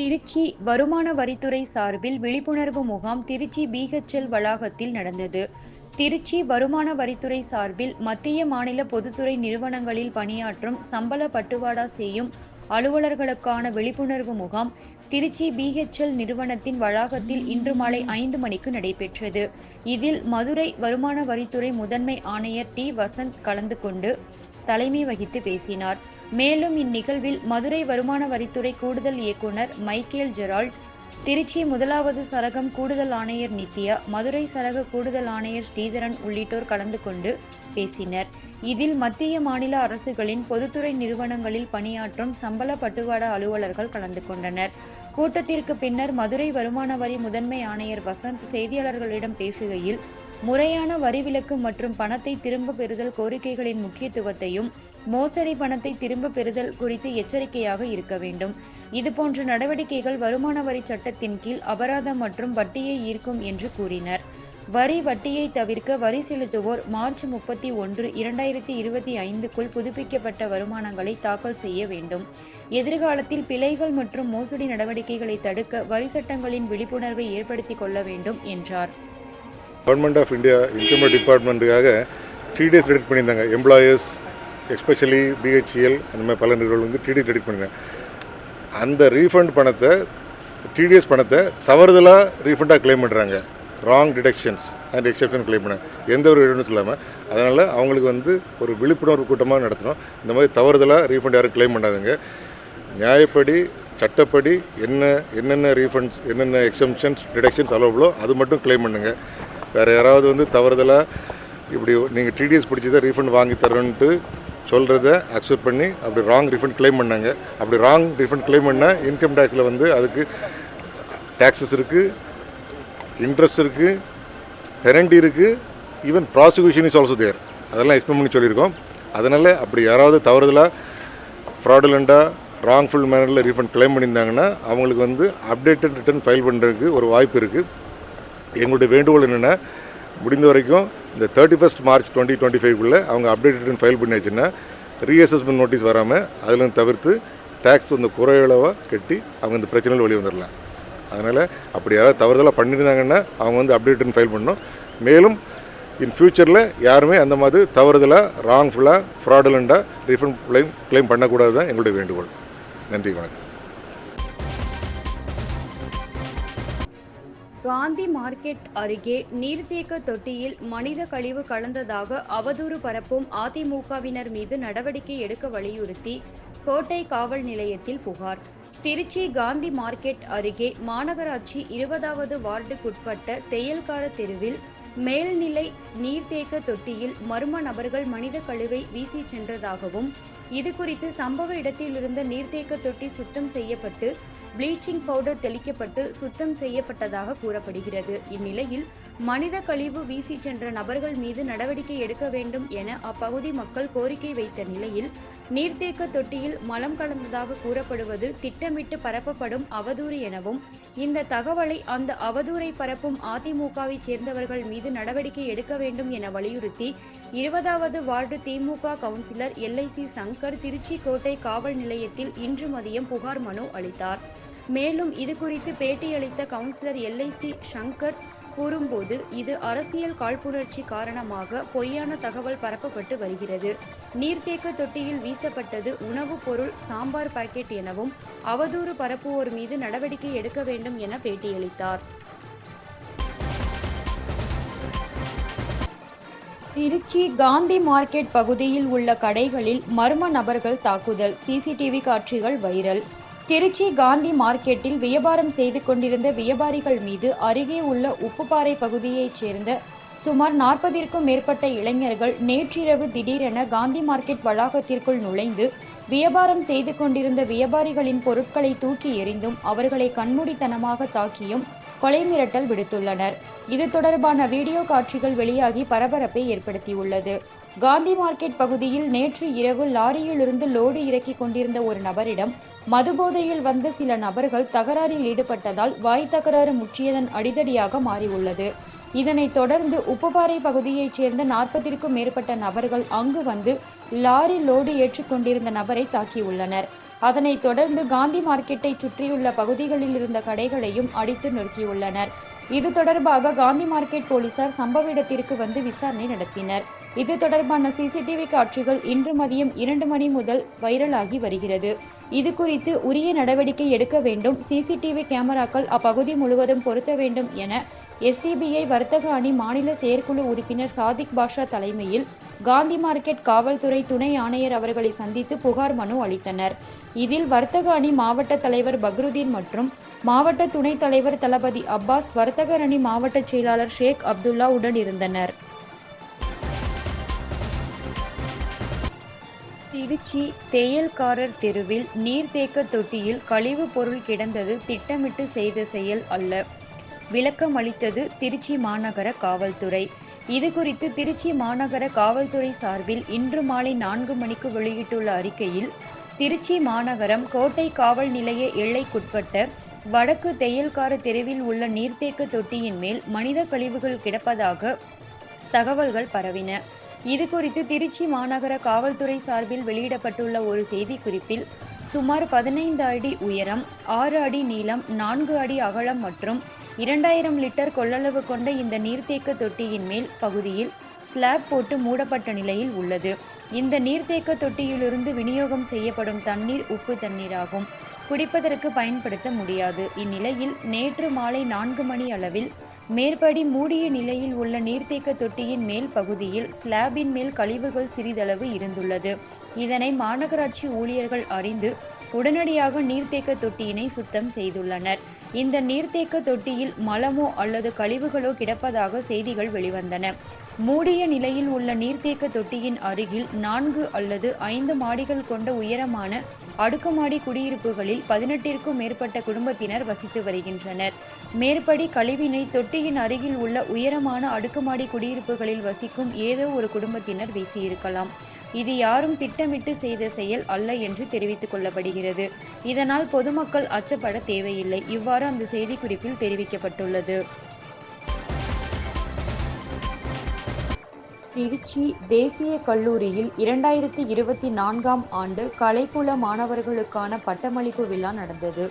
திருச்சி வருமான வரித்துறை சார்பில் விழிப்புணர்வு முகாம் திருச்சி பிஹெச்எல் வளாகத்தில் நடந்தது. திருச்சி வருமான வரித்துறை சார்பில் மத்திய மாநில பொதுத்துறை நிறுவனங்களில் பணியாற்றும் சம்பள பட்டுவாடா செய்யும் அலுவலர்களுக்கான விழிப்புணர்வு முகாம் திருச்சி பிஹெச்எல் நிறுவனத்தின் வளாகத்தில் இன்று மாலை ஐந்து மணிக்கு நடைபெற்றது. இதில் மதுரை வருமான வரித்துறை முதன்மை ஆணையர் டி. வசந்த் கலந்து கொண்டு தலைமை வகித்து பேசினார். மேலும் இந்நிகழ்வில் மதுரை வருமான வரித்துறை கூடுதல் இயக்குனர் மைக்கேல் ஜெரால்ட் திருச்சி முதலாவது சரகம் கூடுதல் ஆணையர் நித்யா மதுரை சரக கூடுதல் ஆணையர் ஸ்ரீதரன் உள்ளிட்டோர் கலந்து கொண்டு பேசினர். இதில் மத்திய மாநில அரசுகளின் பொதுத்துறை நிறுவனங்களில் பணியாற்றும் சம்பள பட்டுவாடா அலுவலர்கள் கலந்து கொண்டனர். கூட்டத்திற்கு பின்னர் மதுரை வருமான வரி முதன்மை ஆணையர் வசந்த் செய்தியாளர்களிடம் பேசுகையில் முறையான வரிவிலக்கு மற்றும் பணத்தை திரும்ப பெறுதல் கோரிக்கைகளின் முக்கியத்துவத்தையும் மோசடி பணத்தை திரும்ப பெறுதல் குறித்து எச்சரிக்கையாக இருக்க வேண்டும். இதுபோன்ற நடவடிக்கைகள் வருமான வரி சட்டத்தின் கீழ் அபராதம் மற்றும் வட்டியை ஈர்க்கும் என்று கூறினர். வரி வட்டியை தவிர்க்க வரி செலுத்துவோர் மார்ச் முப்பத்தி ஒன்று இரண்டாயிரத்தி இருபத்தி ஐந்துக்குள் புதுப்பிக்கப்பட்ட வருமானங்களை தாக்கல் செய்ய வேண்டும். எதிர்காலத்தில் பிழைகள் மற்றும் மோசடி நடவடிக்கைகளை தடுக்க வரி சட்டங்களின் விழிப்புணர்வை ஏற்படுத்திக் கொள்ள வேண்டும் என்றார். கவர்மெண்ட் ஆஃப் இந்தியா இன்கம் டிபார்ட்மெண்ட்டுக்காக த்ரீ டேஸ் கிரெடிட் பண்ணியிருந்தாங்க. எம்ப்ளாயர்ஸ் எஸ்பெஷலி பிஹெச்இஎல் அந்த மாதிரி பல நிறுவனம் வந்து த்ரீ டேஸ் கிரெடிட் பண்ணியிருந்தாங்க. அந்த ரீஃபண்ட் பணத்தை டிடிஎஸ் பணத்தை தவறுதலாக ரீஃபண்டாக க்ளைம் பண்ணுறாங்க wrong deductions and exception claim பண்ண எந்த ஒரு எவிடன்ஸ் இல்லாமல் அதனால் அவங்களுக்கு வந்து ஒரு விழிப்புணர்வு கூட்டமாக நடத்தணும். இந்த மாதிரி தவறுதலாக ரீஃபண்ட் யாரும் கிளைம் பண்ணாதுங்க. நியாயப்படி சட்டப்படி என்ன என்னென்ன ரீஃபண்ட்ஸ் என்னென்ன எக்ஸம்ஷன்ஸ் டிடக்ஷன்ஸ் அலோவலோ அது மட்டும் கிளைம் பண்ணுங்கள் வேறு யாராவது வந்து தவறுதலாக இப்படி நீங்கள் டிடிஎஸ் பிடிச்சி தான் ரீஃபண்ட் வாங்கி தரோன்ட்டு சொல்கிறத அக்செப்ட் பண்ணி அப்படி ராங் ரீஃபண்ட் கிளைம் பண்ணாங்க. அப்படி ராங் ரீஃபண்ட் க்ளைம் பண்ணால் இன்கம் டேக்ஸில் வந்து அதுக்கு டேக்ஸஸ் இருக்குது இன்ட்ரெஸ்ட் இருக்குது பெனல்ட்டி இருக்குது even prosecution is also there அதெல்லாம் எக்ஸ்பிளைன் பண்ணி சொல்லியிருக்கோம். அதனால் அப்படி யாராவது தவறுதலாக ஃப்ராடுலண்ட்டாக ராங்ஃபுல் மேனரில் ரீஃபண்ட் கிளைம் பண்ணியிருந்தாங்கன்னா அவங்களுக்கு வந்து அப்டேட்டட் ரிட்டர்ன் ஃபைல் பண்ணுறதுக்கு ஒரு வாய்ப்பு இருக்குது எங்களுடைய வேண்டுகோள் என்னென்னா முடிந்த வரைக்கும் இந்த thirty first March twenty twenty ஃபைவ்க்குள்ளே அவங்க அப்டேட் ரிட்டர்ன் ஃபைல் பண்ணியாச்சுன்னா ரீஅசஸ்மெண்ட் நோட்டீஸ் வராமல் அதில் தவிர்த்து டேக்ஸ் வந்து குறையளவாக கட்டி அவங்க இந்த பிரச்சனையில் வெளியே வந்துடலாம் அதனால் அப்படி யாராவது தவறுதலாக பண்ணியிருந்தாங்கன்னா அவங்க வந்து அப்டேட் ஃபைல் பண்ணணும். மேலும் இன் ஃப்யூச்சரில் யாருமே அந்த மாதிரி தவறுதலாக ராங்ஃபுல்லாக ஃப்ராடுலண்டாக ரீஃபண்ட் க்ளைம் க்ளைம் பண்ணக்கூடாது தான் எங்களுடைய வேண்டுகோள். நன்றி வணக்கம். காந்தி மார்க்கெட் அருகே நீர்த்தேக்க தொட்டியில் மனித கழிவு கலந்ததாக அவதூறு பரப்பும் அதிமுகவினர் மீது நடவடிக்கை எடுக்க வலியுறுத்தி கோட்டை காவல் நிலையத்தில் புகார். திருச்சி காந்தி மார்க்கெட் அருகே மாநகராட்சி இருபதாவது வார்டுக்குட்பட்ட தெயல்கார தெருவில் மேல்நிலை நீர்த்தேக்க தொட்டியில் மர்ம நபர்கள் மனித கழிவை வீசி சென்றதாகவும் இது குறித்து சம்பவ இடத்திலிருந்து நீர்த்தேக்க தொட்டி சுத்தம் செய்யப்பட்டு ப்ளீச்சிங் பவுடர் தெளிக்கப்பட்டு சுத்தம் செய்யப்பட்டதாக கூறப்படுகிறது. இந்நிலையில் மனித கழிவு வீசி சென்ற நபர்கள் மீது நடவடிக்கை எடுக்க வேண்டும் என அப்பகுதி மக்கள் கோரிக்கை வைத்த நிலையில் நீர்த்தேக்க தொட்டியில் மலம் கலந்ததாக கூறப்படுவது திட்டமிட்டு பரப்பப்படும் அவதூறு எனவும் இந்த தகவலை அந்த அவதூறை பரப்பும் அதிமுகவை சேர்ந்தவர்கள் மீது நடவடிக்கை எடுக்க வேண்டும் என வலியுறுத்தி இருபதாவது ward DMK councillor LIC Sankar Tiruchi கோட்டை காவல் நிலையத்தில் இன்று மதியம் புகார் மனு அளித்தார். மேலும் இது குறித்து பேட்டியளித்த கவுன்சிலர் எல்ஐசி சங்கர் கூறும்போது இது அரசியல் காழ்ப்புணர்ச்சி காரணமாக பொய்யான தகவல் பரப்பப்பட்டு வருகிறது. நீர்த்தேக்க தொட்டியில் வீசப்பட்டது உணவுப் பொருள் சாம்பார் பாக்கெட் எனவும் அவதூறு பரப்புவோர் மீது நடவடிக்கை எடுக்க வேண்டும் என பேட்டியளித்தார். திருச்சி காந்தி மார்க்கெட் பகுதியில் உள்ள கடைகளில் மர்ம நபர்கள் தாக்குதல். சிசிடிவி காட்சிகள் வைரல். திருச்சி காந்தி மார்க்கெட்டில் வியாபாரம் செய்து கொண்டிருந்த வியாபாரிகள் மீது அருகே உள்ள உப்புப்பாறை பகுதியைச் சேர்ந்த சுமார் நாற்பதிற்கும் மேற்பட்ட இளைஞர்கள் நேற்றிரவு திடீரென காந்தி மார்க்கெட் வளாகத்திற்குள் நுழைந்து வியாபாரம் செய்து கொண்டிருந்த வியாபாரிகளின் பொருட்களை தூக்கி எறிந்தும் அவர்களை கண்மூடித்தனமாக தாக்கியும் கொலை மிரட்டல் விடுத்துள்ளனர். இது தொடர்பான வீடியோ காட்சிகள் வெளியாகி பரபரப்பை ஏற்படுத்தியுள்ளது. காந்தி மார்க்கெட் பகுதியில் நேற்று இரவு லாரியிலிருந்து லோடு இறக்கி கொண்டிருந்த ஒரு நபரிடம் மதுபோதையில் வந்த சில நபர்கள் தகராறில் ஈடுபட்டதால் வாய் தகராறு முற்றியதன் அடிதடியாக மாறியுள்ளது. இதனைத் தொடர்ந்து உப்புப்பாறை பகுதியைச் சேர்ந்த நாற்பதிற்கும் மேற்பட்ட நபர்கள் அங்கு வந்து லாரி லோடு ஏற்றுக்கொண்டிருந்த நபரை தாக்கியுள்ளனர். அதனைத் தொடர்ந்து காந்தி மார்க்கெட்டை சுற்றியுள்ள பகுதிகளில் இருந்த கடைகளையும் அடித்து நொறுக்கியுள்ளனர். இது தொடர்பாக காந்தி மார்க்கெட் போலீசார் சம்பவ இடத்திற்கு வந்து விசாரணை நடத்தினர். இது தொடர்பான சிசிடிவி காட்சிகள் இன்று மதியம் இரண்டு மணி முதல் வைரலாகி வருகிறது. இது குறித்து உரிய நடவடிக்கை எடுக்க வேண்டும். சிசிடிவி கேமராக்கள் அப்பகுதி முழுவதும் பொருத்த வேண்டும் என எஸ்டிபிஐ வர்த்தக அணி மாநில செயற்குழு உறுப்பினர் சாதிக் பாஷா தலைமையில் காந்தி மார்க்கெட் காவல்துறை துணை ஆணையர் அவர்களை சந்தித்து புகார் மனு அளித்தனர். இதில் வர்த்தக அணி மாவட்ட தலைவர் பக்ருதீன் மற்றும் மாவட்ட துணைத் தலைவர் தளபதி அப்பாஸ் வர்த்தகர் அணி மாவட்ட செயலாளர் ஷேக் அப்துல்லா உடன் இருந்தனர். திருச்சி தேயல்காரர் தெருவில் நீர்த்தேக்க தொட்டியில் கழிவு பொருள் கிடந்தது திட்டமிட்டு செய்த செயல் அல்ல. விளக்கம் அளித்தது திருச்சி மாநகர காவல்துறை. இது குறித்து திருச்சி மாநகர காவல்துறை சார்பில் இன்று மாலை நான்கு மணிக்கு வெளியிட்டுள்ள அறிக்கையில் திருச்சி மாநகரம் கோட்டை காவல் நிலைய எல்லைக்குட்பட்ட வடக்கு தையல்கார தெருவில் உள்ள நீர்த்தேக்க தொட்டியின் மேல் மனித கழிவுகள் கிடப்பதாக தகவல்கள் பரவின. இது குறித்து திருச்சி மாநகர காவல்துறை சார்பில் வெளியிடப்பட்டுள்ள ஒரு செய்திக்குறிப்பில் சுமார் பதினைந்து அடி உயரம் ஆறு அடி நீளம் நான்கு அடி அகலம் மற்றும் இரண்டாயிரம் லிட்டர் கொள்ளளவு கொண்ட இந்த நீர்த்தேக்க தொட்டியின் மேல் பகுதியில் ஸ்லாப் போட்டு மூடப்பட்ட நிலையில் உள்ளது. இந்த நீர்த்தேக்க தொட்டியிலிருந்து விநியோகம் செய்யப்படும் தண்ணீர் உப்பு தண்ணீராகும். குடிப்பதற்கு பயன்படுத்த முடியாது. இந்நிலையில் நேற்று மாலை நான்கு மணி அளவில் மேற்படி மூடிய நிலையில் உள்ள நீர்த்தேக்க தொட்டியின் மேல் பகுதியில் ஸ்லாபின் மேல் கழிவுகள் சிறிதளவு இருந்துள்ளது. இதனை மாநகராட்சி ஊழியர்கள் அறிந்து உடனடியாக நீர்த்தேக்க தொட்டியினை சுத்தம் செய்துள்ளனர். இந்த நீர்த்தேக்க தொட்டியில் மலமோ அல்லது கழிவுகளோ கிடப்பதாக செய்திகள் வெளிவந்தன. மூடிய நிலையில் உள்ள நீர்த்தேக்க தொட்டியின் அருகில் நான்கு அல்லது ஐந்து மாடிகள் கொண்ட உயரமான அடுக்குமாடி குடியிருப்புகளில் பதினெட்டிற்கும் மேற்பட்ட குடும்பத்தினர் வசித்து வருகின்றனர். மேற்படி கழிவினை தொட்டியின் அருகில் உள்ள உயரமான அடுக்குமாடி குடியிருப்புகளில் வசிக்கும் ஏதோ ஒரு குடும்பத்தினர் வீசியிருக்கலாம். இது யாரும் திட்டமிட்டு செய்த செயல் அல்ல என்று தெரிவித்துக் கொள்ளப்படுகிறது. இதனால் பொதுமக்கள் அச்சப்பட தேவையில்லை. இவ்வாறு அந்த செய்திக்குறிப்பில் தெரிவிக்கப்பட்டுள்ளது. திருச்சி தேசிய கல்லூரியில் இரண்டாயிரத்தி இருபத்தி நான்காம் ஆண்டு கலைப்புல மாணவர்களுக்கான பட்டமளிப்பு விழா நடந்தது.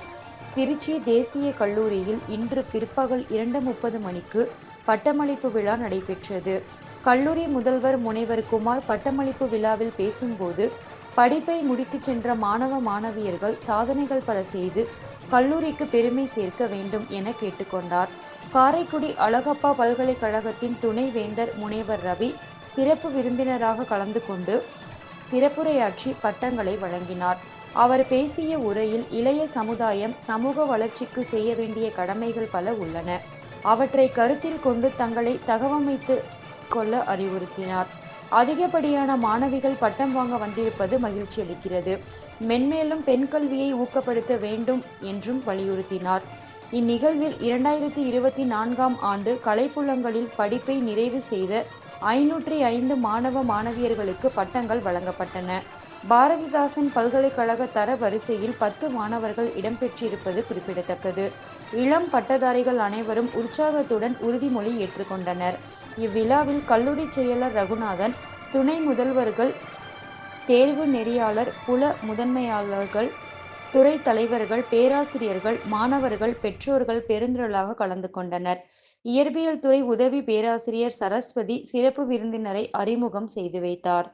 திருச்சி தேசிய கல்லூரியில் இன்று பிற்பகல் இரண்டு முப்பது மணிக்கு பட்டமளிப்பு விழா நடைபெற்றது. கல்லூரி முதல்வர் முனைவர் குமார் பட்டமளிப்பு விழாவில் பேசும்போது படிப்பை முடித்துச் சென்ற மாணவ மாணவியர்கள் சாதனைகள் பல செய்து கல்லூரிக்கு பெருமை சேர்க்க வேண்டும் என கேட்டுக்கொண்டார். காரைக்குடி அழகப்பா பல்கலைக்கழகத்தின் துணைவேந்தர் முனைவர் ரவி சிறப்பு விருந்தினராக கலந்து கொண்டு சிறப்புரையாற்றி பட்டங்களை வழங்கினார். அவர் பேசிய உரையில் இளைய சமுதாயம் சமூக வளர்ச்சிக்கு செய்ய வேண்டிய கடமைகள் பல உள்ளன. அவற்றை கருத்தில் கொண்டு தங்களை தகவமைத்து கொள்ள அறிவுறுத்தினார். அதிகப்படியான மாணவிகள் பட்டம் வாங்க வந்திருப்பது மகிழ்ச்சி அளிக்கிறது. மென்மேலும் பெண் கல்வியை ஊக்கப்படுத்த வேண்டும் என்றும் வலியுறுத்தினார். இந்நிகழ்வில் இரண்டாயிரத்தி இருபத்தி நான்காம் ஆண்டு கலைப்புலங்களில் படிப்பை நிறைவு செய்த ஐநூற்றி ஐந்து மாணவ மாணவியர்களுக்கு பட்டங்கள் வழங்கப்பட்டன. பாரதிதாசன் பல்கலைக்கழக தர வரிசையில் பத்து மாணவர்கள் இடம்பெற்றிருப்பது குறிப்பிடத்தக்கது. இளம் பட்டதாரிகள் அனைவரும் உற்சாகத்துடன் உறுதிமொழி ஏற்றுக்கொண்டனர். இவ்விழாவில் கல்லூரி செயலர் ரகுநாதன் துணை முதல்வர்கள் தேர்வு நெறியாளர் புல முதன்மையாளர்கள் துறை தலைவர்கள் பேராசிரியர்கள் மாணவர்கள் பெற்றோர்கள் பெருந்திரளாக கலந்து கொண்டனர். இயற்பியல் துறை உதவி பேராசிரியர் சரஸ்வதி சிறப்பு விருந்தினரை அறிமுகம் செய்து வைத்தார்.